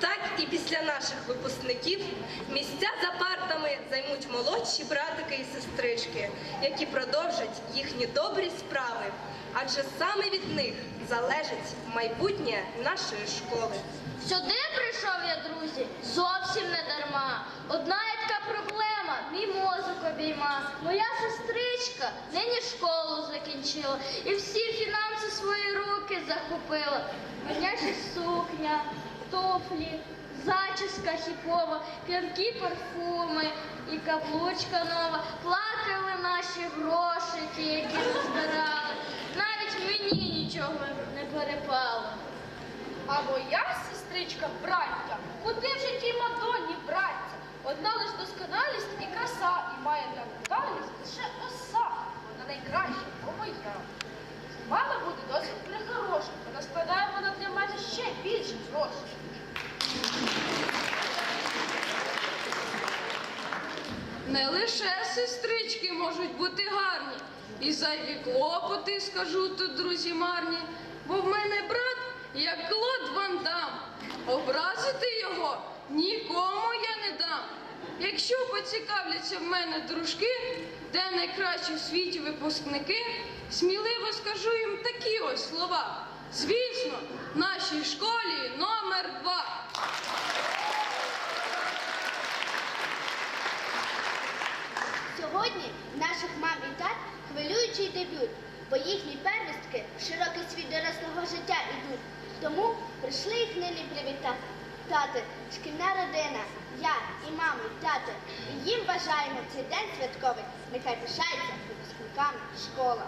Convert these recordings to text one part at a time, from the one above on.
Так і після наших випускників місця за партами займуть молодші братики і сестрички, які продовжать їхні добрі справи. Адже саме від них залежить майбутнє нашої школи. Сюди прийшов я, друзі, зовсім не дарма. Одна сестричка нині школу закінчила і всі фінанси свої руки захопила. Модняща сукня, туфлі, зачіска хіпова, п'янкі парфуми і каблучка нова. Плакали наші грошики, які розбирали. Навіть мені нічого не перепало. А моя сестричка братья, куди в житті Мадонні браття? Одна лиш досконалість і Не лише сестрички можуть бути гарні, і зайві клопоти, скажу тут, друзі марні, бо в мене брат, як Клод Ван Дам. Образити його нікому я не дам. Якщо поцікавляться в мене дружки, де найкращі в світі випускники, сміливо скажу їм такі ось слова. Звісно, в нашій школі номер два. Сьогодні наших мам і тат хвилюючий дебют, бо їхні первістки в широкий світ дорослого життя йдуть. Тому прийшли їх нині привітати. Тати, шкільна родина, я і мама, і тато. І їм бажаємо цей день святковий. Нехай пишається випускниками школа.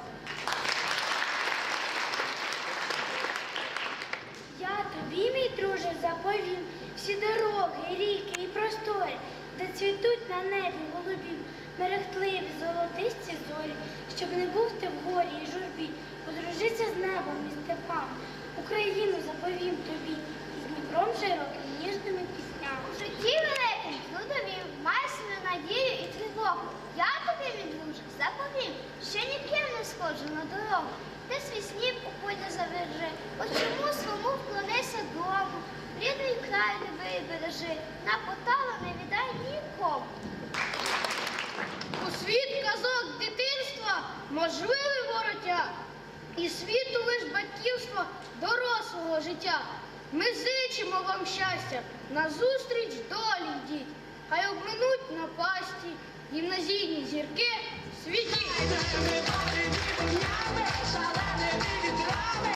Я тобі, мій друже, заповім всі дороги, ріки і простори, де цвітуть на небі голубі, мерехтливі, золотисті зорі, щоб не був ти в горі і журбі, подружися з небом і степами, Україну заповім тобі, з Дніпром широким ніжними піснями. У житті великим трудовів, має свою надію і тривогу. Я тобі, мій заповім, що ніким не сходжу на дорогу. Ти свій сніп у полі завержи, чому свому вклонися дому, рідний край не бережи, на поталу не віддай нікому. У світ казок можливий воротя, і світу лиш батьківство дорослого життя. Ми зичимо вам щастя, назустріч долі йдіть, хай обминуть на пасті, гімназійні зірки в